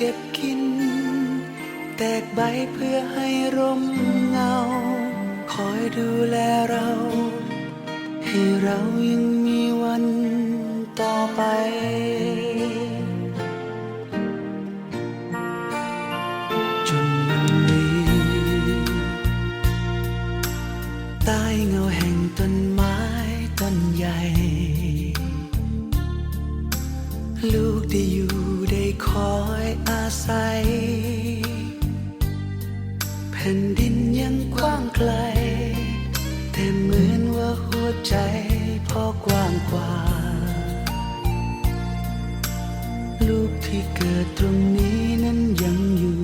ก็บกิน แตกใบเพื่อให้ร่มเงา คอยดูแลเรา ให้เรายัง แผ่นดินยังกว้างไกล แต่เหมือนว่าหัวใจพอกว้างกว่า ลูกที่เกิดตรงนี้นั้นยังอยู่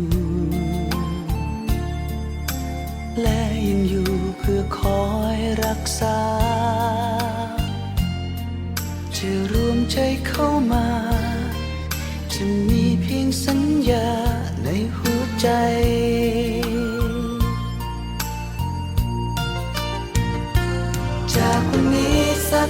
และยังอยู่เพื่อคอยรักษา จะรวมใจเข้ามา จะมีเพียงสัญญาในหัวใจ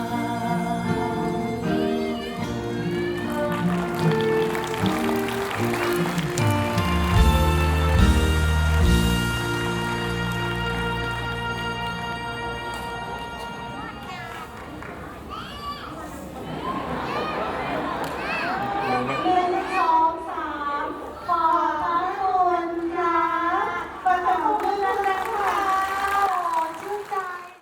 ม